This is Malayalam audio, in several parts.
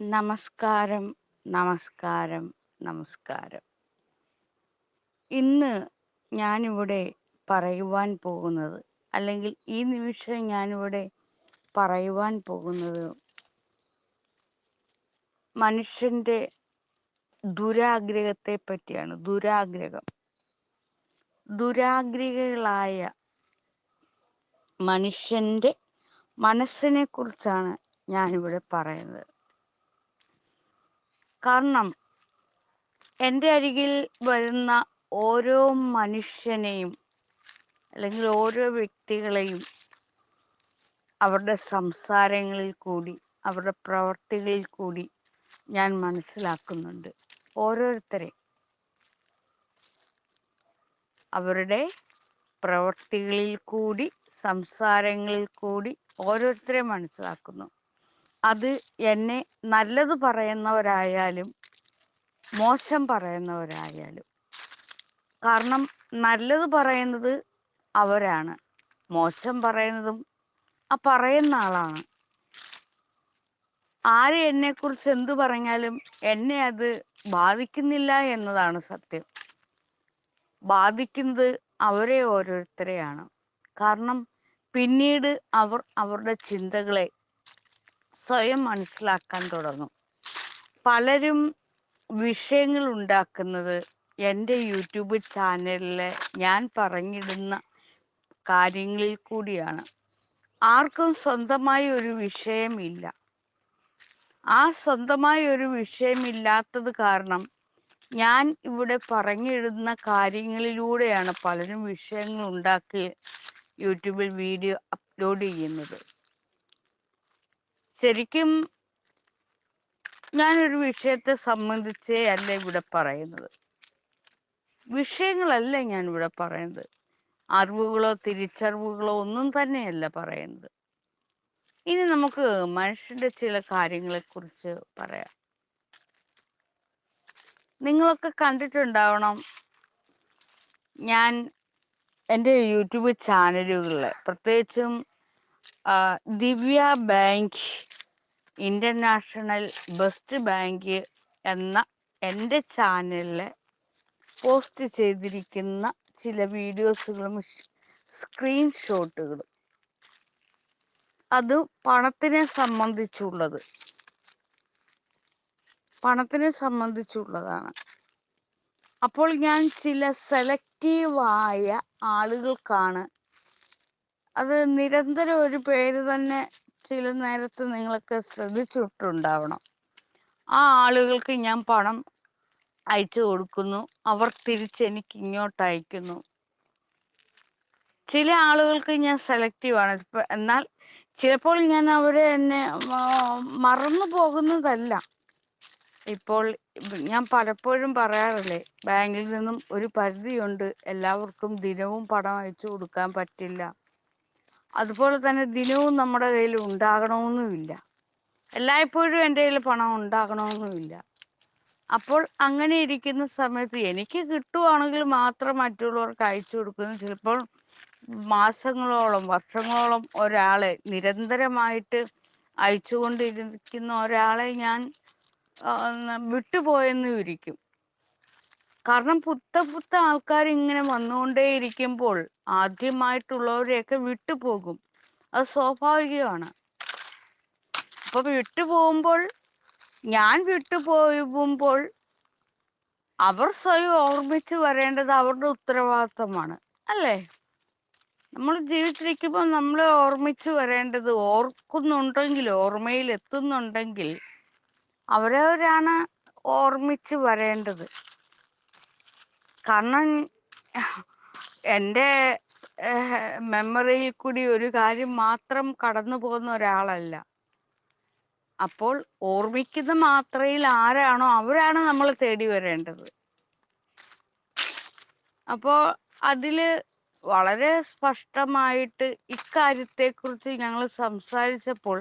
നമസ്കാരം നമസ്കാരം നമസ്കാരം. ഇന്ന് ഞാനിവിടെ പറയുവാൻ പോകുന്നത് അല്ലെങ്കിൽ ഈ നിമിഷം ഞാനിവിടെ പറയുവാൻ പോകുന്നത് മനുഷ്യന്റെ ദുരാഗ്രഹത്തെ പറ്റിയാണ് ദുരാഗ്രഹം. ദുരാഗ്രഹികളായ മനുഷ്യന്റെ മനസ്സിനെ കുറിച്ചാണ് ഞാനിവിടെ പറയുന്നത്. കാരണം എന്റെ അരികിൽ വരുന്ന ഓരോ മനുഷ്യനെയും അല്ലെങ്കിൽ ഓരോ വ്യക്തികളെയും അവരുടെ സംസാരങ്ങളിൽ കൂടി അവരുടെ പ്രവർത്തികളിൽ കൂടി ഞാൻ മനസ്സിലാക്കുന്നുണ്ട്. ഓരോരുത്തരെ. അവരുടെ പ്രവർത്തികളിൽ കൂടി സംസാരങ്ങളിൽ കൂടി ഓരോരുത്തരെ മനസ്സിലാക്കുന്നു. അത് എന്നെ നല്ലത് പറയുന്നവരായാലും മോശം പറയുന്നവരായാലും. കാരണം നല്ലത് പറയുന്നത് അവരാണ്. മോശം പറയുന്നതും ആ പറയുന്ന ആളാണ്. ആര് എന്നെ കുറിച്ച് എന്തു പറഞ്ഞാലും എന്നെ അത് ബാധിക്കുന്നില്ല എന്നതാണ് സത്യം. ബാധിക്കുന്നത് അവരെ ഓരോരുത്തരെയാണ്. കാരണം പിന്നീട് അവർ അവരുടെ ചിന്തകളെ സ്വയം മനസ്സിലാക്കാൻ തുടങ്ങും. പലരും വിഷയങ്ങൾ ഉണ്ടാക്കുന്നത് എന്റെ യൂട്യൂബ് ചാനലിൽ ഞാൻ പറഞ്ഞിടുന്ന കാര്യങ്ങളിൽ കൂടിയാണ്. ആർക്കും സ്വന്തമായി ഒരു വിഷയമില്ല. ആ സ്വന്തമായി ഒരു വിഷയമില്ലാത്തത് കാരണം ഞാൻ ഇവിടെ പറഞ്ഞിടുന്ന കാര്യങ്ങളിലൂടെയാണ് പലരും വിഷയങ്ങൾ ഉണ്ടാക്കി യൂട്യൂബിൽ വീഡിയോ അപ്ലോഡ് ചെയ്യുന്നത്. ശരിക്കും ഞാനൊരു വിഷയത്തെ സംബന്ധിച്ചേ അല്ല ഇവിടെ പറയുന്നത്. വിഷയങ്ങളല്ല ഞാൻ ഇവിടെ പറയുന്നത്. അറിവുകളോ തിരിച്ചറിവുകളോ ഒന്നും തന്നെയല്ല പറയുന്നത്. ഇനി നമുക്ക് മനുഷ്യന്റെ ചില കാര്യങ്ങളെ കുറിച്ച് പറയാം. നിങ്ങളൊക്കെ കണ്ടിട്ടുണ്ടാവണം ഞാൻ എന്റെ യൂട്യൂബ് ചാനലുകളിൽ പ്രത്യേകിച്ചും Divya bank international best bank എന്ന എന്റെ ചാനലിൽ പോസ്റ്റ് ചെയ്തിരിക്കുന്ന ചില വീഡിയോസുകളും സ്ക്രീൻഷോട്ടുകളും. അത് പണത്തിനെ സംബന്ധിച്ചുള്ളത്. പണത്തിനെ സംബന്ധിച്ചുള്ളതാണ്. അപ്പോൾ ഞാൻ ചില സെലക്റ്റീവായ ആളുകൾക്കാണ് അത് നിരന്തരം ഒരു പേര് തന്നെ ചില നേരത്ത് നിങ്ങളൊക്കെ ശ്രദ്ധിച്ചിട്ടുണ്ടാവണം. ആ ആളുകൾക്ക് ഞാൻ പണം അയച്ചു കൊടുക്കുന്നു. അവർ തിരിച്ച് എനിക്ക് ഇങ്ങോട്ട് അയക്കുന്നു. ചില ആളുകൾക്ക് ഞാൻ സെലക്റ്റീവ് ആണ്. എന്നാൽ ചിലപ്പോൾ ഞാൻ അവരെ എന്നെ മറന്നു പോകുന്നതല്ല. ഇപ്പോൾ ഞാൻ പലപ്പോഴും പറയാറില്ലേ ബാങ്കിൽ നിന്നും ഒരു പരിധിയുണ്ട്. എല്ലാവർക്കും ദിനവും പണം അയച്ചു കൊടുക്കാൻ പറ്റില്ല. അതുപോലെ തന്നെ ദിനവും നമ്മുടെ കയ്യിൽ ഉണ്ടാകണമെന്നുമില്ല എല്ലായ്പ്പോഴും എന്റെ കയ്യിൽ പണം ഉണ്ടാകണമെന്നുമില്ല അപ്പോൾ അങ്ങനെ ഇരിക്കുന്ന സമയത്ത് എനിക്ക് കിട്ടുവാണെങ്കിൽ മാത്രം മറ്റുള്ളവർക്ക് അയച്ചു കൊടുക്കുന്നു. ചിലപ്പോൾ മാസങ്ങളോളം വർഷങ്ങളോളം ഒരാളെ നിരന്തരമായിട്ട് അയച്ചുകൊണ്ടിരിക്കുന്ന ഒരാളെ ഞാൻ വിട്ടുപോയെന്നും ഇരിക്കും കാരണം പുത്ത പുത്ത ആൾക്കാർ ഇങ്ങനെ വന്നുകൊണ്ടേയിരിക്കുമ്പോൾ ആദ്യമായിട്ടുള്ളവരെയൊക്കെ വിട്ടുപോകും. അത് സ്വാഭാവികമാണ്. അപ്പൊ വിട്ടുപോകുമ്പോൾ ഞാൻ വിട്ടുപോകുമ്പോൾ അവർ സ്വയം ഓർമ്മിച്ച് വരേണ്ടത് അവരുടെ ഉത്തരവാദിത്തമാണ്. അല്ലേ? നമ്മൾ ജീവിച്ചിരിക്കുമ്പോൾ നമ്മളെ ഓർമ്മിച്ച് വരേണ്ടത് ഓർക്കുന്നുണ്ടെങ്കിൽ ഓർമ്മയിൽ എത്തുന്നുണ്ടെങ്കിൽ അവരവരാണ് ഓർമ്മിച്ച് വരേണ്ടത്. കാരണം എന്റെ മെമ്മറിയിൽ കൂടി ഒരു കാര്യം മാത്രം കടന്നു പോകുന്ന ഒരാളല്ല. അപ്പോൾ ഓർമ്മിക്കുന്ന മാത്രയിൽ ആരാണോ അവരാണ് നമ്മൾ തേടി വരേണ്ടത്. അപ്പോ അതിൽ വളരെ സ്പഷ്ടമായിട്ട് ഇക്കാര്യത്തെക്കുറിച്ച് ഞങ്ങൾ സംസാരിച്ചപ്പോൾ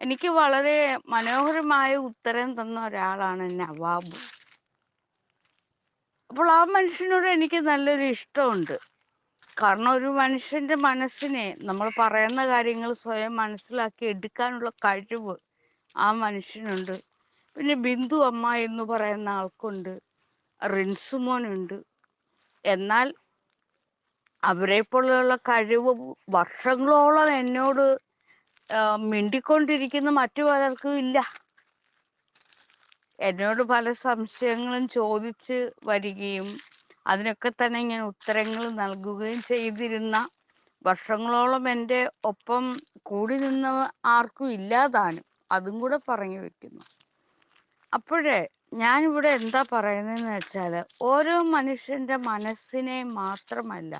എനിക്ക് വളരെ മനോഹരമായ ഉത്തരം തന്ന ഒരാളാണ് നവാബ്. അപ്പോൾ ആ മനുഷ്യനോട് എനിക്ക് നല്ലൊരു ഇഷ്ടമുണ്ട്. കാരണം ഒരു മനുഷ്യന്റെ മനസ്സിനെ നമ്മൾ പറയുന്ന കാര്യങ്ങൾ സ്വയം മനസ്സിലാക്കി എടുക്കാനുള്ള കഴിവ് ആ മനുഷ്യനുണ്ട്. പിന്നെ ബിന്ദു അമ്മ എന്ന് പറയുന്ന ആൾക്കുണ്ട്. റിൻസുമോനുണ്ട് എന്നാൽ അവരെ പോലെയുള്ള കഴിവ് വർഷങ്ങളോളം എന്നോട് മിണ്ടിക്കൊണ്ടിരിക്കുന്ന മറ്റു പലർക്കും ഇല്ല. എന്നോട് പല സംശയങ്ങളും ചോദിച്ച് വരികയും അതിനൊക്കെ തന്നെ ഞാൻ ഉത്തരങ്ങൾ നൽകുകയും ചെയ്തിരുന്ന വർഷങ്ങളോളം എന്റെ ഒപ്പം കൂടി നിന്ന ആർക്കും ഇല്ലാതാനും അതും കൂടെ പറഞ്ഞു വെക്കുന്നു. അപ്പോഴേ ഞാനിവിടെ എന്താ പറയുന്നതെന്ന് വെച്ചാൽ ഓരോ മനുഷ്യന്റെ മനസ്സിനെ മാത്രമല്ല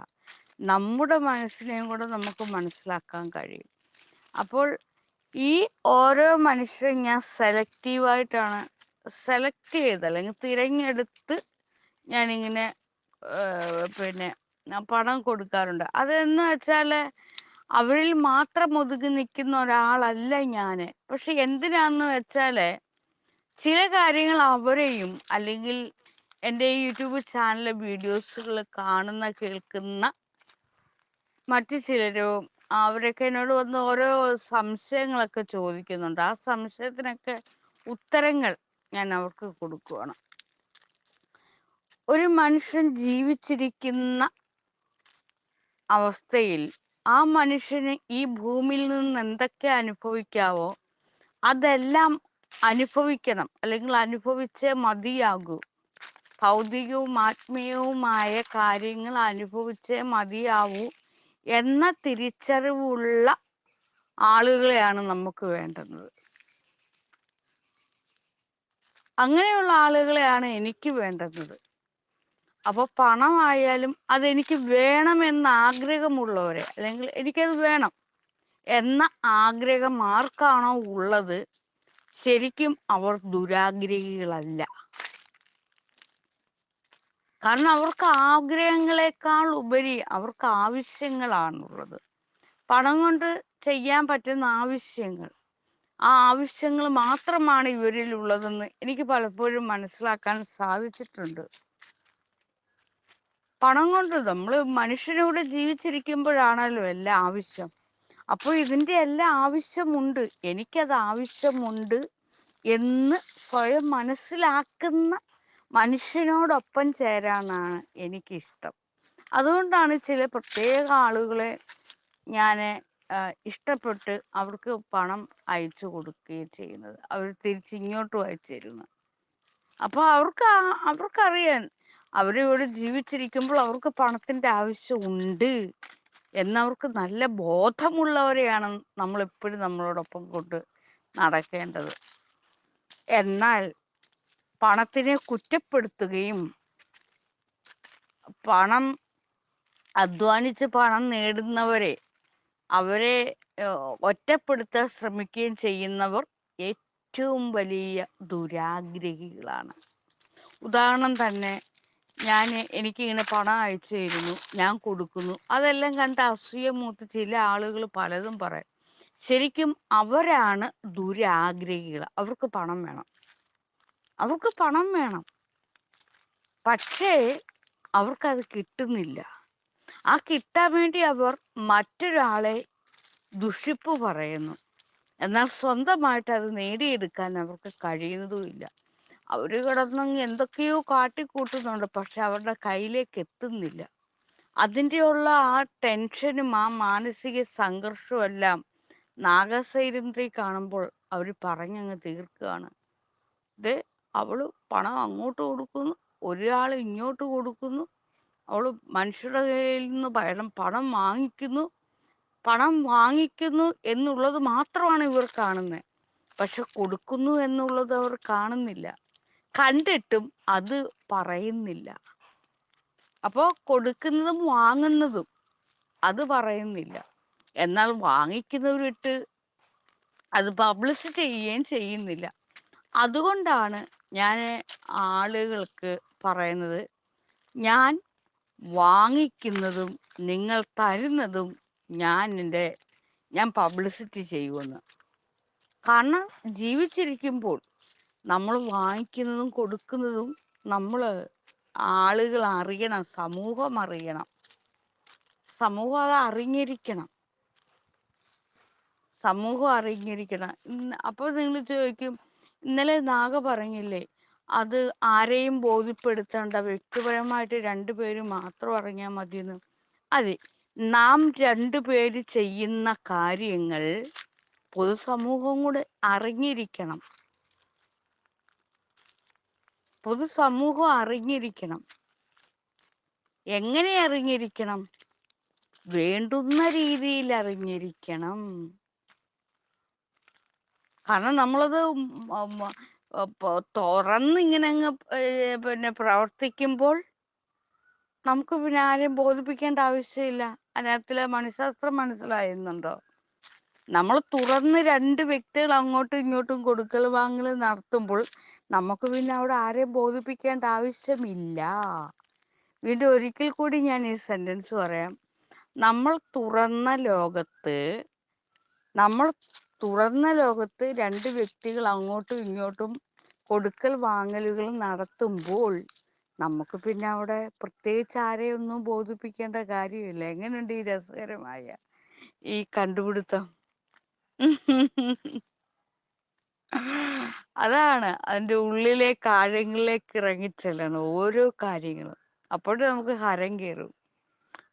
നമ്മുടെ മനസ്സിനെയും കൂടെ നമുക്ക് മനസ്സിലാക്കാൻ കഴിയും. അപ്പോൾ ഈ ഓരോ മനുഷ്യരും ഞാൻ സെലക്റ്റീവായിട്ടാണ് സെലക്ട് ചെയ്ത് അല്ലെങ്കിൽ തിരഞ്ഞെടുത്ത് ഞാനിങ്ങനെ പിന്നെ പണം കൊടുക്കാറുണ്ട്. അതെന്ന് വെച്ചാൽ അവരിൽ മാത്രം ഒതുങ്ങി നിൽക്കുന്ന ഒരാളല്ല ഞാൻ പക്ഷെ എന്തിനാന്ന് വെച്ചാൽ ചില കാര്യങ്ങൾ അവരെയും അല്ലെങ്കിൽ എന്റെ യൂട്യൂബ് ചാനലിലെ വീഡിയോസുകൾ കാണുന്ന കേൾക്കുന്ന മറ്റു ചിലരും അവരൊക്കെ എന്നോട് വന്ന് ഓരോ സംശയങ്ങളൊക്കെ ചോദിക്കുന്നുണ്ട്. ആ സംശയത്തിനൊക്കെ ഉത്തരങ്ങൾ ഞാൻ അവർക്ക് കൊടുക്കുകയാണ് ഒരു മനുഷ്യൻ ജീവിച്ചിരിക്കുന്ന അവസ്ഥയിൽ ആ മനുഷ്യന് ഈ ഭൂമിയിൽ നിന്ന് എന്തൊക്കെ അനുഭവിക്കാവോ അതെല്ലാം അനുഭവിക്കണം. അല്ലെങ്കിൽ അനുഭവിച്ചേ മതിയാകൂ. ഭൗതികവും ആത്മീയവുമായ കാര്യങ്ങൾ അനുഭവിച്ചേ മതിയാവൂ എന്ന തിരിച്ചറിവുള്ള ആളുകളെയാണ് നമുക്ക് വേണ്ടുന്നത്. അങ്ങനെയുള്ള ആളുകളെയാണ് എനിക്ക് വേണ്ടുന്നത് അപ്പൊ പണമായാലും അതെനിക്ക് വേണമെന്ന ആഗ്രഹമുള്ളവരെ അല്ലെങ്കിൽ എനിക്കത് വേണം എന്ന ആഗ്രഹം ആർക്കാണോ ഉള്ളത്? ശരിക്കും അവർ ദുരാഗ്രഹികളല്ല. കാരണം അവർക്ക് ആഗ്രഹങ്ങളെക്കാൾ ഉപരി അവർക്ക് ആവശ്യങ്ങളാണുള്ളത്. പണം കൊണ്ട് ചെയ്യാൻ പറ്റുന്ന ആവശ്യങ്ങൾ ആ ആവശ്യങ്ങൾ മാത്രമാണ് ഇവരിൽ ഉള്ളതെന്ന് എനിക്ക് പലപ്പോഴും മനസ്സിലാക്കാൻ സാധിച്ചിട്ടുണ്ട്. പണം കൊണ്ട് നമ്മൾ മനുഷ്യനോട് ജീവിച്ചിരിക്കുമ്പോഴാണല്ലോ എല്ലാ ആവശ്യം. അപ്പോൾ ഇതിന്റെ എല്ലാ ആവശ്യമുണ്ട്. എനിക്കത് ആവശ്യമുണ്ട് എന്ന് സ്വയം മനസ്സിലാക്കുന്ന മനുഷ്യനോടൊപ്പം ചേരാനാണ് എനിക്കിഷ്ടം. അതുകൊണ്ടാണ് ചില പ്രത്യേക ആളുകളെ ഞാൻ ഇഷ്ടപ്പെട്ട് അവർക്ക് പണം അയച്ചു കൊടുക്കുകയും ചെയ്യുന്നത്. അവർ തിരിച്ച് ഇങ്ങോട്ടും അയച്ചു തരുന്നത് അപ്പൊ അവർക്ക് അവർക്കറിയാൻ അവരിവിടെ ജീവിച്ചിരിക്കുമ്പോൾ അവർക്ക് പണത്തിന്റെ ആവശ്യം ഉണ്ട് എന്നവർക്ക് നല്ല ബോധമുള്ളവരെയാണ് നമ്മൾ എപ്പോഴും നമ്മളോടൊപ്പം കൊണ്ട് നടക്കേണ്ടത്. എന്നാൽ പണത്തിനെ കുറ്റപ്പെടുത്തുകയും പണം അധ്വാനിച്ച് പണം നേടുന്നവരെ അവരെ ഒറ്റപ്പെടുത്താൻ ശ്രമിക്കുകയും ചെയ്യുന്നവർ ഏറ്റവും വലിയ ദുരാഗ്രഹികളാണ്. ഉദാഹരണം തന്നെ ഞാൻ എനിക്കിങ്ങനെ പണം അയച്ചു തരുന്നു ഞാൻ കൊടുക്കുന്നു അതെല്ലാം കണ്ട് അസൂയ മൂത്ത് ചില ആളുകൾ പലതും പറയും. ശരിക്കും അവരാണ് ദുരാഗ്രഹികൾ. അവർക്ക് പണം വേണം. അവർക്ക് പണം വേണം. പക്ഷേ അവർക്കത് കിട്ടുന്നില്ല. ആ കിട്ടാൻ വേണ്ടി അവർ മറ്റൊരാളെ ദുഷിപ്പ് പറയുന്നു. എന്നാൽ സ്വന്തമായിട്ട് അത് നേടിയെടുക്കാൻ അവർക്ക് കഴിയുന്നതുമില്ല അവർ കിടന്നങ്ങ് എന്തൊക്കെയോ കാട്ടിക്കൂട്ടുന്നുണ്ട് പക്ഷെ അവരുടെ കയ്യിലേക്ക് എത്തുന്നില്ല. അതിന്റെയുള്ള ആ ടെൻഷനും ആ മാനസിക സംഘർഷവും എല്ലാം നാഗസൈരന്തി കാണുമ്പോൾ അവർ പറഞ്ഞങ്ങ് തീർക്കുകയാണ്. ദേ അവൾ പണം അങ്ങോട്ട് കൊടുക്കുന്നു ഒരാൾ ഇങ്ങോട്ട് കൊടുക്കുന്നു അവൾ മനുഷ്യരുടെ കയ്യിൽ നിന്ന് പണം പണം വാങ്ങിക്കുന്നു പണം വാങ്ങിക്കുന്നു എന്നുള്ളത് മാത്രമാണ് ഇവർ കാണുന്നത് പക്ഷെ കൊടുക്കുന്നു എന്നുള്ളത് അവർ കാണുന്നില്ല. കണ്ടിട്ടും അത് പറയുന്നില്ല. അപ്പോ കൊടുക്കുന്നതും വാങ്ങുന്നതും അത് പറയുന്നില്ല. എന്നാൽ വാങ്ങിക്കുന്നവരിട്ട് അത് പബ്ലിഷ് ചെയ്യുകയും ചെയ്യുന്നില്ല. അതുകൊണ്ടാണ് ഞാൻ ആളുകൾക്ക് പറയുന്നത് ഞാൻ വാങ്ങിക്കുന്നതും നിങ്ങൾ തരുന്നതും ഞാൻ എന്റെ ഞാൻ പബ്ലിസിറ്റി ചെയ്യുമെന്ന്. കാരണം ജീവിച്ചിരിക്കുമ്പോൾ നമ്മൾ വാങ്ങിക്കുന്നതും കൊടുക്കുന്നതും നമ്മൾ ആളുകൾ അറിയണം സമൂഹം അറിയണം. സമൂഹം അത് അറിഞ്ഞിരിക്കണം. സമൂഹം അറിഞ്ഞിരിക്കണം. അപ്പോൾ നിങ്ങൾ ചോദിക്കും ഇന്നലെ നാഗ പറഞ്ഞില്ലേ അത് ആരെയും ബോധ്യപ്പെടുത്തേണ്ട വ്യക്തിപരമായിട്ട് രണ്ടുപേര് മാത്രം അറിഞ്ഞാൽ മതിയെന്ന്. അതെ നാം രണ്ടുപേര് ചെയ്യുന്ന കാര്യങ്ങൾ പൊതുസമൂഹം കൂടെ അറിഞ്ഞിരിക്കണം. പൊതുസമൂഹം അറിഞ്ഞിരിക്കണം. എങ്ങനെ അറിഞ്ഞിരിക്കണം? വേണ്ടുന്ന രീതിയിൽ അറിഞ്ഞിരിക്കണം. കാരണം നമ്മളത് ഉം ഉം ഉം തുറന്ന് ഇങ്ങനെ അങ്ങ് പിന്നെ പ്രവർത്തിക്കുമ്പോൾ നമുക്ക് പിന്നെ ആരെയും ബോധിപ്പിക്കേണ്ട ആവശ്യമില്ല. അതിനകത്തിലെ മനഃശാസ്ത്രം മനസ്സിലായിരുന്നുണ്ടോ നമ്മൾ തുറന്ന് രണ്ട് വ്യക്തികൾ അങ്ങോട്ടും ഇങ്ങോട്ടും കൊടുക്കൽ വാങ്ങൽ നടത്തുമ്പോൾ നമുക്ക് പിന്നെ അവിടെ ആരെയും ബോധിപ്പിക്കേണ്ട ആവശ്യമില്ല. വീണ്ടും ഒരിക്കൽ കൂടി ഞാൻ ഈ സെന്റൻസ് പറയാം. നമ്മൾ തുറന്ന ലോകത്ത് നമ്മൾ തുറന്ന ലോകത്ത് രണ്ട് വ്യക്തികൾ അങ്ങോട്ടും ഇങ്ങോട്ടും കൊടുക്കൽ വാങ്ങലുകൾ നടത്തുമ്പോൾ നമുക്ക് പിന്നെ അവിടെ പ്രത്യേകിച്ച് ആരെയൊന്നും ബോധിപ്പിക്കേണ്ട കാര്യമില്ല. എങ്ങനെയുണ്ട് ഈ രസകരമായ ഈ കണ്ടുപിടുത്തം? അതാണ് അതിന്റെ ഉള്ളിലേക്ക് ആഴങ്ങളിലേക്ക് ഇറങ്ങിച്ചെല്ലണം ഓരോ കാര്യങ്ങളും. അപ്പോഴും നമുക്ക് ഹരം കയറും.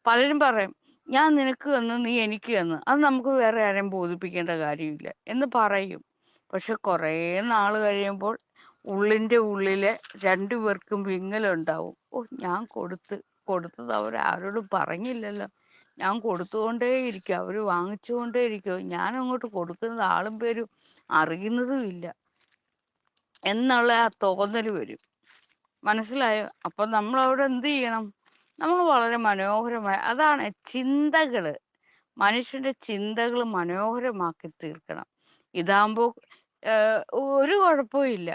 പലരും പറയും ഞാൻ നിനക്ക് തന്നു നീ എനിക്ക് തന്നു. അത് നമുക്ക് വേറെ ആരെയും ബോധിപ്പിക്കേണ്ട കാര്യമില്ല. എന്ന് പറയും. പക്ഷെ കുറേ നാൾ കഴിയുമ്പോൾ ഉള്ളിന്റെ ഉള്ളിൽ രണ്ടുപേർക്കും വിങ്ങലുണ്ടാവും. ഓ ഞാൻ കൊടുത്ത് കൊടുത്തത് അവരാരോടും പറഞ്ഞില്ലല്ലോ. ഞാൻ കൊടുത്തുകൊണ്ടേ ഇരിക്കും അവർ വാങ്ങിച്ചുകൊണ്ടേ ഇരിക്കും ഞാൻ അങ്ങോട്ട് കൊടുക്കുന്നത് ആളും പേരും അറിയുന്നതും ഇല്ല. എന്നുള്ള ആ തോന്നൽ വരും. മനസ്സിലായോ? അപ്പൊ നമ്മൾ അവിടെ എന്ത് ചെയ്യണം? നമ്മൾ വളരെ മനോഹരമായ അതാണ് ചിന്തകൾ മനുഷ്യന്റെ ചിന്തകൾ മനോഹരമാക്കി തീർക്കണം. ഇതാകുമ്പോ ഒരു കുഴപ്പവും ഇല്ല.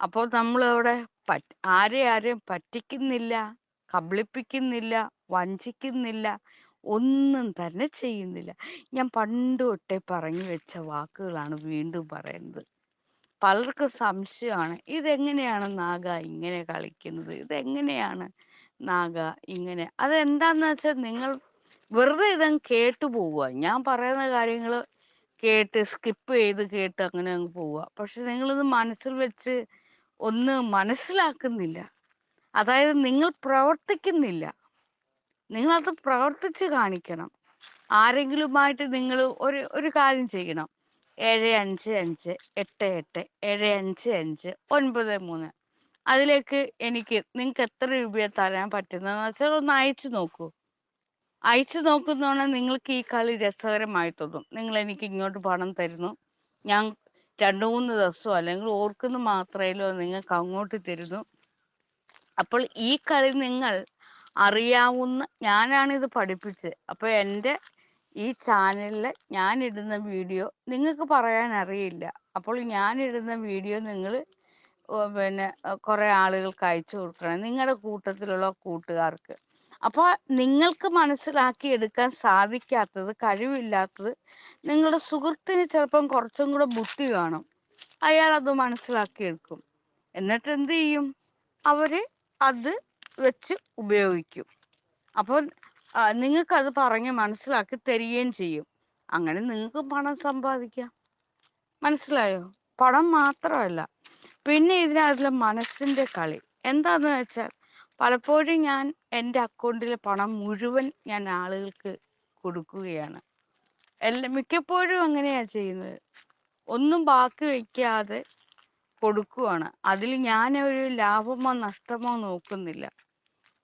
അപ്പോൾ നമ്മൾ അവിടെ ആരെ ആരെയും പറ്റിക്കുന്നില്ല കബളിപ്പിക്കുന്നില്ല വഞ്ചിക്കുന്നില്ല ഒന്നും തന്നെ ചെയ്യുന്നില്ല. ഞാൻ പണ്ട് തൊട്ടേ പറഞ്ഞു വെച്ച വാക്കുകളാണ് വീണ്ടും പറയുന്നത്. പലർക്കും സംശയമാണ് ഇതെങ്ങനെയാണ് നാഗ ഇങ്ങനെ കളിക്കുന്നത്? ഇതെങ്ങനെയാണ് നാഗ ഇങ്ങനെ. അതെന്താന്ന് വെച്ചാൽ നിങ്ങൾ വെറുതെ ഇതങ്ങ് കേട്ടു പോവുക. ഞാൻ പറയുന്ന കാര്യങ്ങൾ കേട്ട് സ്കിപ്പ് ചെയ്ത് കേട്ട് അങ്ങനെ അങ്ങ് പോവുക. പക്ഷെ നിങ്ങളിത് മനസ്സിൽ വെച്ച് ഒന്ന് മനസ്സിലാക്കുന്നില്ല. അതായത് നിങ്ങൾ പ്രവർത്തിക്കുന്നില്ല. നിങ്ങളത് പ്രവർത്തിച്ച് കാണിക്കണം. ആരെങ്കിലുമായിട്ട് നിങ്ങൾ ഒരു ഒരു കാര്യം ചെയ്യണം. ഏഴ് അഞ്ച് അഞ്ച് എട്ട് എട്ട് ഏഴ് അഞ്ച് അഞ്ച് ഒൻപത് മൂന്ന്. അതിലേക്ക് എനിക്ക് നിങ്ങൾക്ക് എത്ര രൂപയാ തരാൻ പറ്റുന്നതെന്ന് വെച്ചാൽ ഒന്ന് അയച്ചു നോക്കൂ. അയച്ചു നോക്കുന്നോണം നിങ്ങൾക്ക് ഈ കളി രസകരമായി തോന്നും. നിങ്ങൾ എനിക്ക് ഇങ്ങോട്ട് പണം തരുന്നു. ഞാൻ രണ്ട് മൂന്ന് ദിവസമോ അല്ലെങ്കിൽ ഓർക്കുന്നു മാത്രമേലോ നിങ്ങൾക്ക് അങ്ങോട്ട് തരുന്നു. അപ്പോൾ ഈ കളി നിങ്ങൾ അറിയാവുന്ന ഞാനാണ് ഇത് പഠിപ്പിച്ചത്. അപ്പോൾ എന്റെ ഈ ചാനലിൽ ഞാൻ ഇടുന്ന വീഡിയോ നിങ്ങൾക്ക് പറയാൻ അറിയില്ല. അപ്പോൾ ഞാൻ ഇടുന്ന വീഡിയോ നിങ്ങൾ പിന്നെ കുറേ ആളുകൾക്ക് അയച്ചു കൊടുക്കണം. നിങ്ങളുടെ കൂട്ടത്തിലുള്ള കൂട്ടുകാർക്ക്. അപ്പൊ നിങ്ങൾക്ക് മനസ്സിലാക്കി എടുക്കാൻ സാധിക്കാത്തത് കഴിവില്ലാത്തത് നിങ്ങളുടെ സുഹൃത്തിന് ചിലപ്പം കുറച്ചും കൂടെ ബുദ്ധി കാണും. അയാൾ അത് മനസ്സിലാക്കി എടുക്കും. എന്നിട്ട് എന്ത് ചെയ്യും? അവർ അത് വെച്ച് ഉപയോഗിക്കും. അപ്പോൾ നിങ്ങൾക്ക് അത് പറഞ്ഞ് മനസ്സിലാക്കി തരികയും ചെയ്യും. അങ്ങനെ നിങ്ങൾക്ക് പണം സമ്പാദിക്കാം. മനസ്സിലായോ? പണം മാത്രമല്ല. പിന്നെ ഇതിനകത്തുള്ള മനസ്സിന്റെ കളി. എന്താന്ന് വെച്ചാൽ പലപ്പോഴും ഞാൻ എന്റെ അക്കൗണ്ടിലെ പണം മുഴുവൻ ഞാൻ ആളുകൾക്ക് കൊടുക്കുകയാണ്. എല്ലാ മിക്കപ്പോഴും അങ്ങനെയാ ചെയ്യുന്നത്. ഒന്നും ബാക്കി വെക്കാതെ കൊടുക്കുവാണ്. അതിൽ ഞാൻ ഒരു ലാഭമോ നഷ്ടമോ നോക്കുന്നില്ല.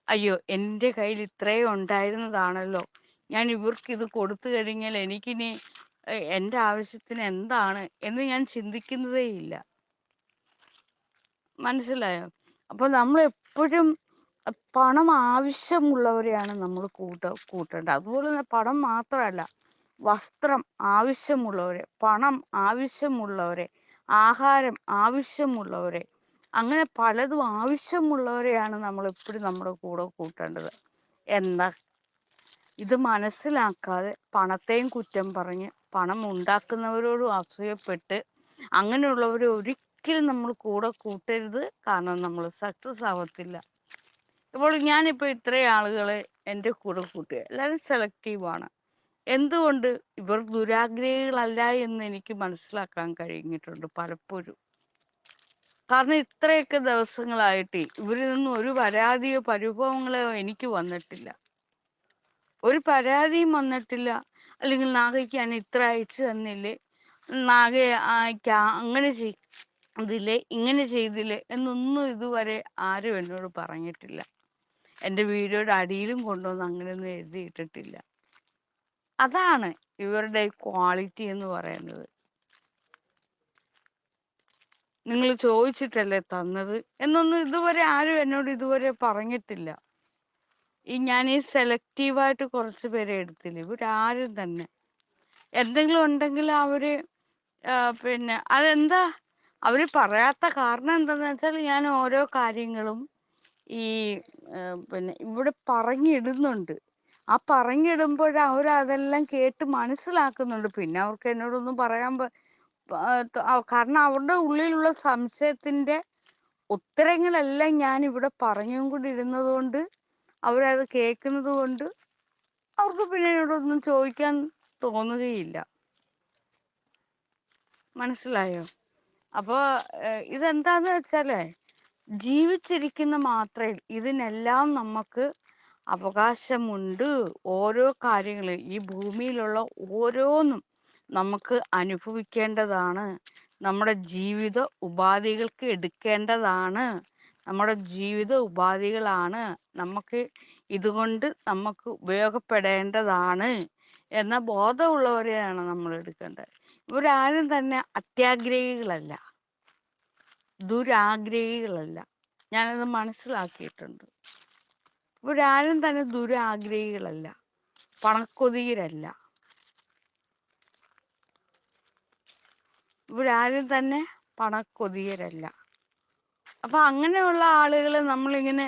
അയ്യോ എന്റെ കയ്യിൽ ഇത്രയും ഉണ്ടായിരുന്നതാണല്ലോ. ഞാൻ ഇവർക്ക് ഇത് കൊടുത്തു കഴിഞ്ഞാൽ എനിക്കിനി എന്റെ ആവശ്യത്തിന് എന്താണ് എന്ന് ഞാൻ ചിന്തിക്കുന്നതേ ഇല്ല മനസ്സിലായോ? അപ്പൊ നമ്മൾ എപ്പോഴും പണം ആവശ്യമുള്ളവരെയാണ് നമ്മൾ കൂട്ട കൂട്ടേണ്ടത് അതുപോലെ തന്നെ പണം മാത്രമല്ല വസ്ത്രം ആവശ്യമുള്ളവരെ പണം ആവശ്യമുള്ളവരെ ആഹാരം ആവശ്യമുള്ളവരെ അങ്ങനെ പലതും ആവശ്യമുള്ളവരെയാണ് നമ്മൾ എപ്പോഴും നമ്മുടെ കൂടെ കൂട്ടേണ്ടത്. എന്താ? ഇത് മനസ്സിലാക്കാതെ പണത്തെയും കുറ്റം പറഞ്ഞ് പണം ഉണ്ടാക്കുന്നവരോടും അസൂയപ്പെട്ട് അങ്ങനെയുള്ളവരെ ഒരിക്കലും നമ്മൾ കൂടെ കൂട്ടരുത്. കാരണം നമ്മൾ സക്സസ് ആവത്തില്ല. ഇപ്പോൾ ഞാനിപ്പോൾ ഇത്രയും ആളുകളെ എന്റെ കൂടെ കൂട്ടുക. എല്ലാവരും സെലക്റ്റീവ് ആണ്. എന്തുകൊണ്ട്? ഇവർ ദുരാഗ്രഹികളല്ല എന്ന് എനിക്ക് മനസ്സിലാക്കാൻ കഴിഞ്ഞിട്ടുണ്ട് പലപ്പോഴും. കാരണം ഇത്രയൊക്കെ ദിവസങ്ങളായിട്ട് ഇവരിൽ നിന്നും ഒരു പരാതിയോ പരിഭവങ്ങളോ എനിക്ക് വന്നിട്ടില്ല. ഒരു പരാതിയും വന്നിട്ടില്ല. അല്ലെങ്കിൽ നാഗയ്ക്ക് ഞാൻ ഇത്ര അയച്ചു തന്നില്ലേ? നാഗ അങ്ങനെ ചെയ്തില്ലേ ഇങ്ങനെ ചെയ്തില്ലേ എന്നൊന്നും ഇതുവരെ ആരും എന്നോട് പറഞ്ഞിട്ടില്ല. എന്റെ വീഡിയോയുടെ അടിയിലും കൊണ്ടുവന്ന് അങ്ങനെയൊന്നും എഴുതിയിട്ടിട്ടില്ല. അതാണ് ഇവരുടെ ക്വാളിറ്റി എന്ന് പറയുന്നത്. നിങ്ങൾ ചോദിച്ചിട്ടല്ലേ തന്നത് എന്നൊന്നും ഇതുവരെ ആരും എന്നോട് ഇതുവരെ പറഞ്ഞിട്ടില്ല. ഈ ഞാൻ ഈ സെലക്റ്റീവായിട്ട് കുറച്ച് പേരെ എടുത്തില്ല. ഇവരാരും തന്നെ. എന്തെങ്കിലും ഉണ്ടെങ്കിൽ അവർ പിന്നെ അതെന്താ? അവർ പറയാത്ത കാരണം എന്താന്ന് വെച്ചാൽ ഞാൻ ഓരോ കാര്യങ്ങളും ഈ പിന്നെ ഇവിടെ പറഞ്ഞിടുന്നുണ്ട്. ആ പറഞ്ഞിടുമ്പോൾ അവർ അതെല്ലാം കേട്ട് മനസ്സിലാക്കുന്നുണ്ട്. പിന്നെ അവർക്ക് എന്നോടൊന്നും പറയാൻ കാരണം അവരുടെ ഉള്ളിലുള്ള സംശയത്തിന്റെ ഉത്തരങ്ങളെല്ലാം ഞാൻ ഇവിടെ പറഞ്ഞും കൂടി ഇരുന്നത് കൊണ്ട് അവരത് കേൾക്കുന്നത് കൊണ്ട് അവർക്ക് പിന്നെ എന്നോടൊന്നും ചോദിക്കാൻ തോന്നുകയില്ല. മനസ്സിലായോ? അപ്പൊ ഇതെന്താന്ന് വെച്ചാലേ ജീവിച്ചിരിക്കുന്ന മാത്രയിൽ ഇതിനെല്ലാം നമുക്ക് അവകാശമുണ്ട്. ഓരോ കാര്യങ്ങളും ഈ ഭൂമിയിലുള്ള ഓരോന്നും നമുക്ക് അനുഭവിക്കേണ്ടതാണ്. നമ്മുടെ ജീവിത ഉപാധികൾക്ക് എടുക്കേണ്ടതാണ്. നമ്മുടെ ജീവിത ഉപാധികളാണ്. നമുക്ക് ഇതുകൊണ്ട് നമുക്ക് ഉപയോഗപ്പെടേണ്ടതാണ് എന്ന ബോധമുള്ളവരെയാണ് നമ്മൾ എടുക്കേണ്ടത് ഇവരാരും തന്നെ അത്യാഗ്രഹികളല്ല. ദുരാഗ്രഹികളല്ല. ഞാനത് മനസ്സിലാക്കിയിട്ടുണ്ട്. ഇവരാരും തന്നെ ദുരാഗ്രഹികളല്ല. പണക്കൊതിയരല്ല. ഇവരാരും തന്നെ പണക്കൊതിയരല്ല. അപ്പൊ അങ്ങനെയുള്ള ആളുകളെ നമ്മളിങ്ങനെ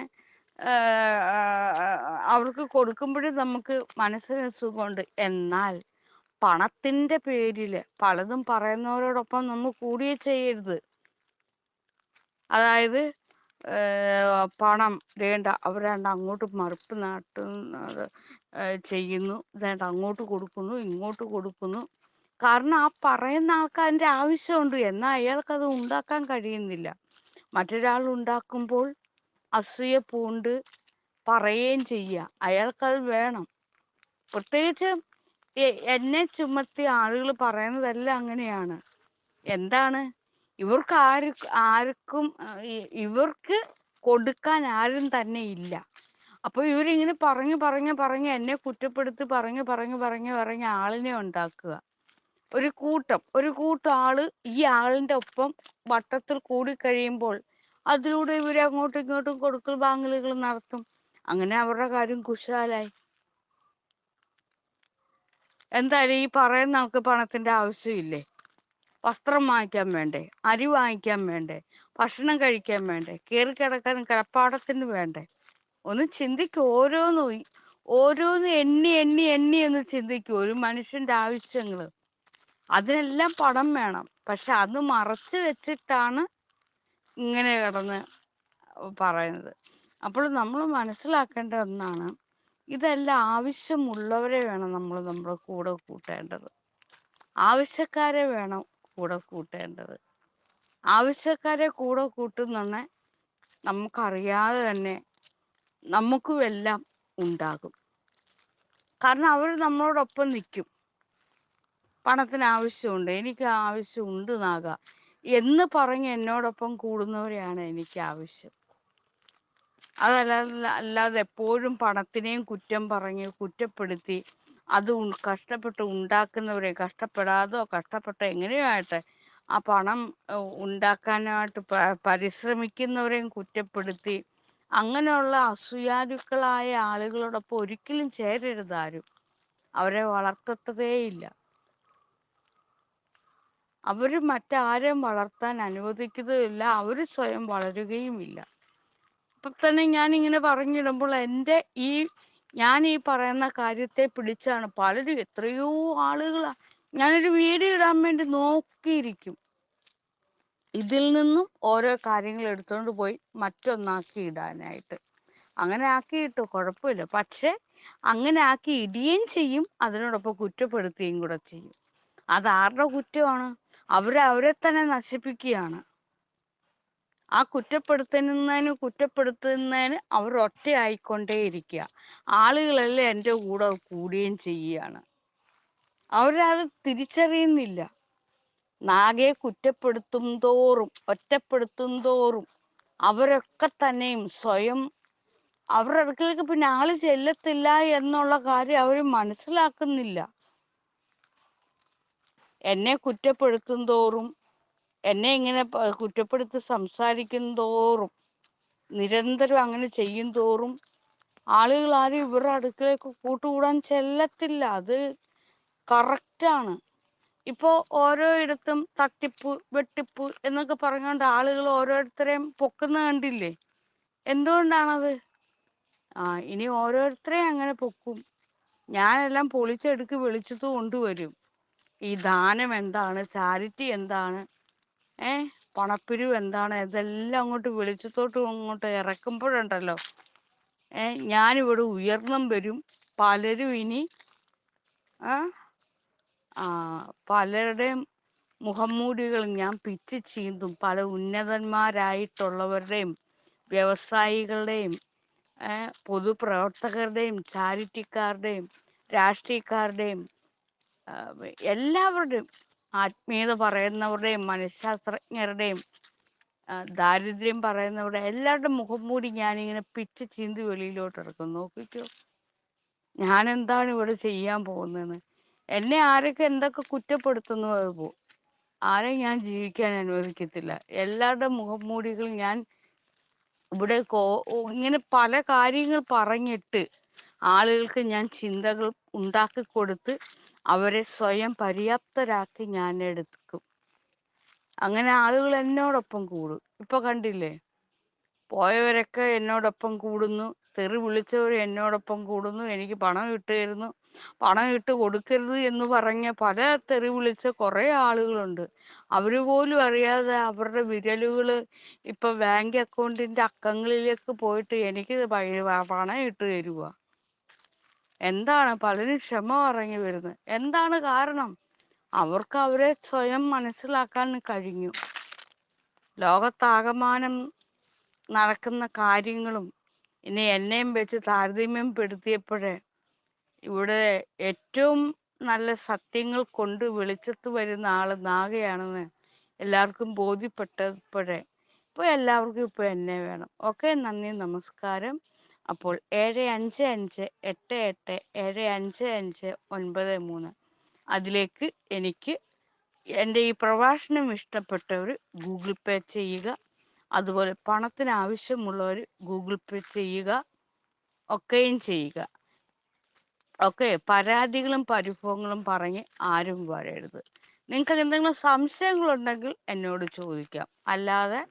അവർക്ക് കൊടുക്കുമ്പോഴും നമുക്ക് മനസ്സിന് സുഖമുണ്ട്. എന്നാൽ പണത്തിന്റെ പേരിൽ പലതും പറയുന്നവരോടൊപ്പം നമ്മൾ കൂടുകയും ചെയ്യരുത്. അതായത് പണം വേണ്ട അവരാണ്ട് അങ്ങോട്ട് മറുപ്പ് നാട്ടുന്നത് ചെയ്യുന്നു ഇതാണ്ട് അങ്ങോട്ട് കൊടുക്കുന്നു ഇങ്ങോട്ട് കൊടുക്കുന്നു. കാരണം ആ പറയുന്ന ആൾക്ക് അതിന്റെ ആവശ്യമുണ്ട്. എന്നാൽ അയാൾക്ക് അത് ഉണ്ടാക്കാൻ കഴിയുന്നില്ല. മറ്റൊരാൾ ഉണ്ടാക്കുമ്പോൾ അസൂയ പൂണ്ട് പറയുകയും ചെയ്യുക. അയാൾക്കത് വേണം. പ്രത്യേകിച്ച് എന്നെ ചുമത്തി ആളുകൾ പറയുന്നതെല്ലാം അങ്ങനെയാണ്. എന്താണ്? ഇവർക്ക് ആര് ആർക്കും ഇവർക്ക് കൊടുക്കാൻ ആരും തന്നെ ഇല്ല. അപ്പൊ ഇവരിങ്ങനെ പറഞ്ഞു പറഞ്ഞു പറഞ്ഞു എന്നെ കുറ്റപ്പെടുത്തി പറഞ്ഞു പറഞ്ഞു പറഞ്ഞു പറഞ്ഞ് ആളിനെ ഉണ്ടാക്കുക. ഒരു കൂട്ടം ഒരു കൂട്ടം ആൾ ഈ ആളിന്റെ ഒപ്പം വട്ടത്തിൽ കൂടി കഴിയുമ്പോൾ അതിലൂടെ ഇവർ അങ്ങോട്ടും ഇങ്ങോട്ടും കൊടുക്കൽ വാങ്ങലുകൾ നടത്തും. അങ്ങനെ അവരുടെ കാര്യം കുശാലായി. എന്തായാലും ഈ പറയുന്ന ആൾക്ക് പണത്തിന്റെ ആവശ്യമില്ലേ? വസ്ത്രം വാങ്ങിക്കാൻ വേണ്ടേ? അരി വാങ്ങിക്കാൻ വേണ്ടേ? ഭക്ഷണം കഴിക്കാൻ വേണ്ടേ? കേറി കിടക്കാൻ കിടപ്പാടത്തിന് വേണ്ടേ? ഒന്ന് ചിന്തിക്കും ഓരോന്നും ഓരോന്ന് എണ്ണി എണ്ണി എണ്ണി എന്ന് ചിന്തിക്കും ഒരു മനുഷ്യന്റെ ആവശ്യങ്ങൾ അതിനെല്ലാം പണം വേണം. പക്ഷെ അത് മറച്ചു വെച്ചിട്ടാണ് ഇങ്ങനെ കിടന്ന് പറയുന്നത്. അപ്പോൾ നമ്മൾ മനസ്സിലാക്കേണ്ട ഒന്നാണ് ഇതെല്ലാം ആവശ്യമുള്ളവരെ വേണം നമ്മൾ നമ്മുടെ കൂടെ കൂട്ടേണ്ടത്. ആവശ്യക്കാരെ വേണം കൂടെ കൂട്ടേണ്ടത്. ആവശ്യക്കാരെ കൂടെ കൂട്ടുന്ന നമുക്കറിയാതെ തന്നെ നമുക്കും എല്ലാം ഉണ്ടാകും. കാരണം അവർ നമ്മളോടൊപ്പം നിൽക്കും പണത്തിന് ആവശ്യമുണ്ട് എനിക്ക് ആവശ്യമുണ്ട് നാഗ. എന്ന് പറഞ്ഞ് എന്നോടൊപ്പം കൂടുന്നവരെയാണ് എനിക്ക് ആവശ്യം. അതല്ലാതെ അല്ലാതെ എപ്പോഴും പണത്തിനെയും കുറ്റം പറഞ്ഞ് കുറ്റപ്പെടുത്തി അത് കഷ്ടപ്പെട്ട് ഉണ്ടാക്കുന്നവരെ കഷ്ടപ്പെടാതോ കഷ്ടപ്പെട്ടോ എങ്ങനെയോ ആയിട്ട് ആ പണം ഉണ്ടാക്കാനായിട്ട് പരിശ്രമിക്കുന്നവരെയും കുറ്റപ്പെടുത്തി അങ്ങനെയുള്ള അസൂയാലുക്കളായ ആളുകളോടൊപ്പം ഒരിക്കലും ചേരരുത് ആരും. അവരെ വളർത്തത്തതേയില്ല അവർ മറ്റാരെയും വളർത്താൻ അനുവദിക്കുന്നതുമില്ല അവർ സ്വയം വളരുകയുമില്ല ഇപ്പൊ തന്നെ ഞാൻ ഇങ്ങനെ പറഞ്ഞിടുമ്പോൾ എന്റെ ഈ ഞാൻ ഈ പറയുന്ന കാര്യത്തെ പിടിച്ചാണ് പലരും എത്രയോ ആളുകളാ ഞാനൊരു വീഡിയോ ഇടാൻ വേണ്ടി നോക്കിയിരിക്കും. ഇതിൽ നിന്നും ഓരോ കാര്യങ്ങൾ എടുത്തുകൊണ്ട് പോയി മറ്റൊന്നാക്കി ഇടാനായിട്ട്. അങ്ങനെ ആക്കിയിട്ട് കുഴപ്പമില്ല. പക്ഷെ അങ്ങനെ ആക്കി ഇടിയും ചെയ്യും അതിനോടൊപ്പം കുറ്റപ്പെടുത്തുകയും കൂടെ ചെയ്യും. അതാരുടെ കുറ്റമാണ്? അവരെ അവരെ തന്നെ നശിപ്പിക്കുകയാണ്. ആ കുറ്റപ്പെടുത്തുന്നതിന് കുറ്റപ്പെടുത്തുന്നതിന് അവർ ഒറ്റയായിക്കൊണ്ടേയിരിക്കുക. ആളുകളെല്ലാം എന്റെ കൂടെ കൂടുകയും ചെയ്യുകയാണ്. അവരത് തിരിച്ചറിയുന്നില്ല. നാഗയെ കുറ്റപ്പെടുത്തും തോറും ഒറ്റപ്പെടുത്തും തോറും അവരൊക്കെ തന്നെയും സ്വയം അവരുടെ അടുക്കലേക്ക് പിന്നെ ആൾ ചെല്ലത്തില്ല എന്നുള്ള കാര്യം അവർ മനസ്സിലാക്കുന്നില്ല. എന്നെ കുറ്റപ്പെടുത്തും തോറും എന്നെ ഇങ്ങനെ കുറ്റപ്പെടുത്തി സംസാരിക്കും തോറും നിരന്തരം അങ്ങനെ ചെയ്യും തോറും ആളുകൾ ആരും ഇവരുടെ അടുക്കലേക്ക് കൂട്ടുകൂടാൻ ചെല്ലത്തില്ല. അത് കറക്റ്റാണ് ഇപ്പോ ഓരോ ഇടത്തും തട്ടിപ്പ് വെട്ടിപ്പ് എന്നൊക്കെ പറഞ്ഞുകൊണ്ട് ആളുകൾ ഓരോരുത്തരെയും പൊക്കുന്ന കണ്ടില്ലേ? എന്തുകൊണ്ടാണത്? ആ ഇനി ഓരോരുത്തരെയും അങ്ങനെ പൊക്കും. ഞാനെല്ലാം പൊളിച്ചെടുക്ക് വെളിച്ചത്ത് കൊണ്ടുവരും. ഈ ദാനം എന്താണ്? ചാരിറ്റി എന്താണ്? ഏ? പണപ്പിരിവ് എന്താണ്? ഇതെല്ലാം അങ്ങോട്ട് വെളിച്ചത്തോട്ടും അങ്ങോട്ട് ഇറക്കുമ്പോഴുണ്ടല്ലോ. ഏ? ഞാനിവിടെ ഉയർന്നും വരും. പലരും ഇനി ആ ആ പലരുടെയും മുഖംമൂടികൾ ഞാൻ പിച്ചി ചീന്തും. പല ഉന്നതന്മാരായിട്ടുള്ളവരുടെയും വ്യവസായികളുടെയും പൊതുപ്രവർത്തകരുടെയും ചാരിറ്റിക്കാരുടെയും രാഷ്ട്രീയക്കാരുടെയും എല്ലാവരുടെയും ആത്മീയത പറയുന്നവരുടെയും മനഃശാസ്ത്രജ്ഞരുടെയും ദാരിദ്ര്യം പറയുന്നവരുടെ എല്ലാവരുടെയും മുഖം മൂടി ഞാനിങ്ങനെ പിച്ച് ചീന്തി വെളിയിലോട്ട് ഇറക്കും നോക്കിക്കോ. ഞാൻ എന്താണ് ഇവിടെ ചെയ്യാൻ പോകുന്നതെന്ന്. എന്നെ ആരൊക്കെ എന്തൊക്കെ കുറ്റപ്പെടുത്തുന്നു പോ. ആരെ ഞാൻ ജീവിക്കാൻ അനുവദിക്കത്തില്ല. എല്ലാവരുടെ മുഖം മൂടികൾ ഞാൻ ഇവിടെ കോ ഇങ്ങനെ പല കാര്യങ്ങൾ പറഞ്ഞിട്ട് ആളുകൾക്ക് ഞാൻ ചിന്തകൾ ഉണ്ടാക്കി കൊടുത്ത് അവരെ സ്വയം പര്യാപ്തരാക്കി ഞാൻ എടുക്കും. അങ്ങനെ ആളുകൾ എന്നോടൊപ്പം കൂടും. ഇപ്പൊ കണ്ടില്ലേ? പോയവരൊക്കെ എന്നോടൊപ്പം കൂടുന്നു. തെറി വിളിച്ചവർ എന്നോടൊപ്പം കൂടുന്നു. എനിക്ക് പണം ഇട്ടുതരുന്നു. പണം ഇട്ട് കൊടുക്കരുത് എന്ന് പറഞ്ഞ പല തെറി വിളിച്ച കുറെ ആളുകളുണ്ട്. അവർ പോലും അറിയാതെ അവരുടെ വിരലുകൾ ഇപ്പൊ ബാങ്ക് അക്കൗണ്ടിന്റെ അക്കങ്ങളിലേക്ക് പോയിട്ട് എനിക്ക് പണം ഇട്ട് തരുക എന്താണ് പലരും ക്ഷമ പറഞ്ഞു വരുന്നത്? എന്താണ് കാരണം? അവർക്ക് അവരെ സ്വയം മനസ്സിലാക്കാൻ കഴിഞ്ഞു. ലോകത്താകമാനം നടക്കുന്ന കാര്യങ്ങളും ഇനി എന്നെയും വെച്ച് താരതമ്യം പെടുത്തിയപ്പോഴേ ഇവിടെ ഏറ്റവും നല്ല സത്യങ്ങൾ കൊണ്ട് വെളിച്ചത്ത് വരുന്ന ആൾ നാഗയാണെന്ന് എല്ലാവർക്കും ബോധ്യപ്പെട്ടപ്പോഴേ ഇപ്പൊ എല്ലാവർക്കും ഇപ്പൊ എന്നെ വേണം. ഓക്കെ നന്ദി നമസ്കാരം. അപ്പോൾ ഏഴ് അഞ്ച് അഞ്ച് എട്ട് എട്ട് ഏഴ് അഞ്ച് അഞ്ച് ഒൻപത് മൂന്ന്. അതിലേക്ക് എനിക്ക് എന്റെ ഈ പ്രഭാഷണം ഇഷ്ടപ്പെട്ടവർ ഗൂഗിൾ പേ ചെയ്യുക അതുപോലെ പണത്തിന് ആവശ്യമുള്ളവർ ഗൂഗിൾ പേ ചെയ്യുക ഒക്കെയും ചെയ്യുക. ഓക്കെ പരാതികളും പരിഭവങ്ങളും പറഞ്ഞ് ആരും വരരുത് നിങ്ങൾക്ക് എന്തെങ്കിലും സംശയങ്ങളുണ്ടെങ്കിൽ എന്നോട് ചോദിക്കാം. അല്ലാതെ "ആ,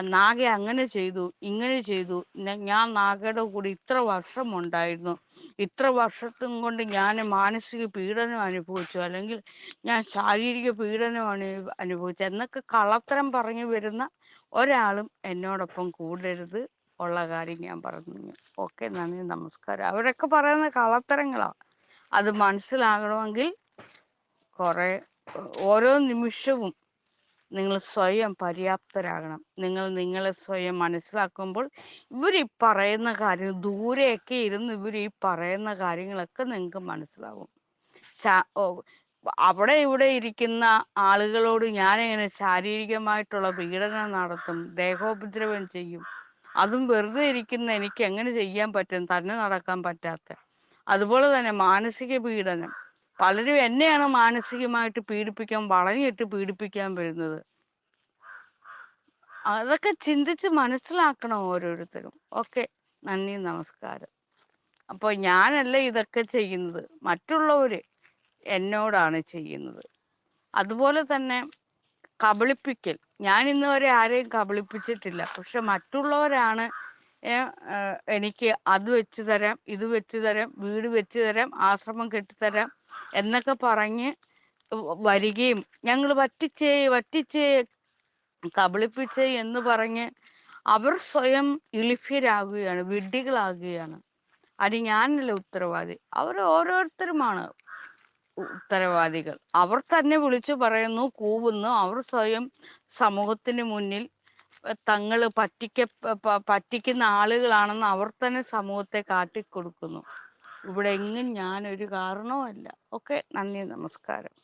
നാഗ അങ്ങനെ ചെയ്തു ഇങ്ങനെ ചെയ്തു. ഞാൻ നാഗയുടെ കൂടെ ഇത്ര വർഷം ഉണ്ടായിരുന്നു ഇത്ര വർഷത്തും കൊണ്ട് ഞാൻ മാനസിക പീഡനം അനുഭവിച്ചു. അല്ലെങ്കിൽ ഞാൻ ശാരീരിക പീഡനം അനു അനുഭവിച്ചു. എന്നൊക്കെ കള്ളത്തരം പറഞ്ഞു വരുന്ന ഒരാളും എന്നോടൊപ്പം കൂടരുത് ഉള്ള കാര്യം ഞാൻ പറഞ്ഞു. ഓക്കെ നന്ദി നമസ്കാരം. അവരൊക്കെ പറയുന്ന കള്ളത്തരങ്ങളാ. അത് മനസ്സിലാകണമെങ്കിൽ കുറെ ഓരോ നിമിഷവും നിങ്ങൾ സ്വയം പര്യാപ്തരാകണം. നിങ്ങൾ നിങ്ങളെ സ്വയം മനസ്സിലാക്കുമ്പോൾ ഇവർ ഈ പറയുന്ന കാര്യം ദൂരെയൊക്കെ ഇരുന്ന് ഇവർ ഈ പറയുന്ന കാര്യങ്ങളൊക്കെ നിങ്ങൾക്ക് മനസ്സിലാവും. അവിടെ ഇവിടെ ഇരിക്കുന്ന ആളുകളോട് ഞാൻ എങ്ങനെ ശാരീരികമായിട്ടുള്ള പീഡനം നടത്തും ദേഹോപദ്രവം ചെയ്യും? അതും വെറുതെ ഇരിക്കുന്ന എനിക്ക് എങ്ങനെ ചെയ്യാൻ പറ്റും? തന്നെ നടക്കാൻ പറ്റാത്ത. അതുപോലെ തന്നെ മാനസിക പീഡനം. പലരും എന്നെയാണ് മാനസികമായിട്ട് പീഡിപ്പിക്കാൻ വളഞ്ഞിട്ട് പീഡിപ്പിക്കാൻ വരുന്നത്. അതൊക്കെ ചിന്തിച്ച് മനസ്സിലാക്കണം ഓരോരുത്തരും. ഓക്കെ നന്ദി നമസ്കാരം. അപ്പോൾ ഞാനല്ല ഇതൊക്കെ ചെയ്യുന്നത്? മറ്റുള്ളവര് എന്നോടാണ് ചെയ്യുന്നത്. അതുപോലെ തന്നെ കബളിപ്പിക്കൽ. ഞാൻ ഇന്ന് വരെ ആരെയും കബളിപ്പിച്ചിട്ടില്ല. പക്ഷെ മറ്റുള്ളവരാണ് എനിക്ക് അത് വെച്ച് തരാം ഇത് വെച്ച് തരാം വീട് വെച്ച് തരാം ആശ്രമം കെട്ടിത്തരാം എന്നൊക്കെ പറഞ്ഞ് വരികയും ഞങ്ങൾ വറ്റിച്ചേ വറ്റിച്ചേ കബളിപ്പിച്ചേ എന്ന് പറഞ്ഞ് അവർ സ്വയം ഇളിഫ്യരാകുകയാണ് വിഡ്ഢികളാകുകയാണ്. അതിന് ഞാനല്ല ഉത്തരവാദി അവർ ഓരോരുത്തരുമാണ് ഉത്തരവാദികൾ. അവർ തന്നെ വിളിച്ചു പറയുന്നു കൂവുന്നു അവർ സ്വയം സമൂഹത്തിന് മുന്നിൽ തങ്ങൾ പറ്റിക്ക പറ്റിക്കുന്ന ആളുകളാണെന്ന് അവർ തന്നെ സമൂഹത്തെ കാട്ടിക്കൊടുക്കുന്നു. ഇവിടെ എങ്ങും ഞാനൊരു കാരണവുമല്ല. ഓക്കെ നന്ദി നമസ്കാരം.